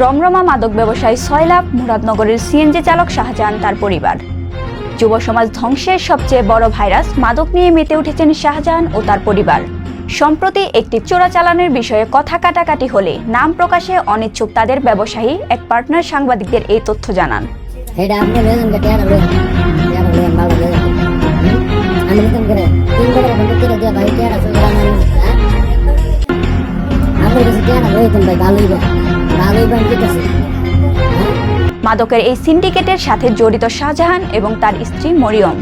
রমরমা মাদক ব্যবসায়ী সয়লাভ মুরাদনগরের সিএনজি চালক শাহজাহান তার পরিবার। যুব সমাজ ধ্বংসের সবচেয়ে বড় ভাইরাস মাদক নিয়ে মেতে উঠেছেন শাহজাহান ও তার পরিবার। সম্প্রতি একটি চোরাচালানের বিষয়ে কথা কাটাকাটি হলে নাম প্রকাশে অনিচ্ছুক তাদের ব্যবসায়ী এক পার্টনার সাংবাদিকদের এই তথ্য জানান। দিয়ে ভাই ভালোই মাদকের এই সিন্ডিকেটের সাথে জড়িত শাহজাহান এবং তার স্ত্রী মরিয়ম।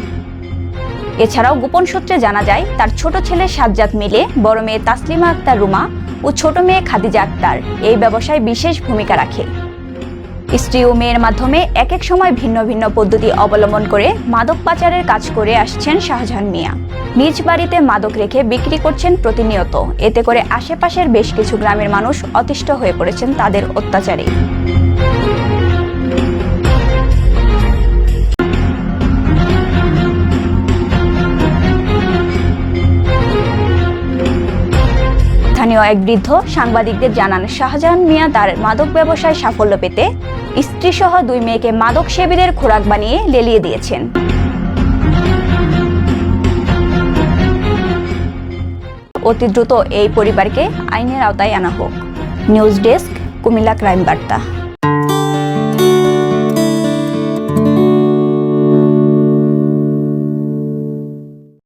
এছাড়াও গোপন সূত্রে জানা যায়, তার ছোট ছেলে সাজ্জাদ মিলে বড় মেয়ে তাসলিমা আক্তার রুমা ও ছোট মেয়ে খাদিজা আক্তার এই ব্যবসায় বিশেষ ভূমিকা রাখে। স্ত্রী ও মেয়ের মাধ্যমে এক এক সময় ভিন্ন ভিন্ন পদ্ধতি অবলম্বন করে মাদক পাচারের কাজ করে আসছেন শাহজাহান মিয়া। নিজ বাড়িতে মাদক রেখে বিক্রি করছেন প্রতিনিয়ত। এতে করে আশেপাশের বেশ কিছু গ্রামের মানুষ অতিষ্ঠ হয়ে পড়েছেন তাদের অত্যাচারে। স্থানীয় এক বৃদ্ধ সাংবাদিকদের জানান, শাহজাহান মিয়া তার মাদক ব্যবসায় সাফল্য পেতে স্ত্রীসহ দুই মেয়েকে মাদক সেবীদের খোরাক বানিয়ে লেলিয়ে দিয়েছেন। অতি দ্রুত এই পরিবারকে আইনের আওতায় আনা হোক। নিউজ ডেস্ক কুমিল্লা ক্রাইম বার্তা।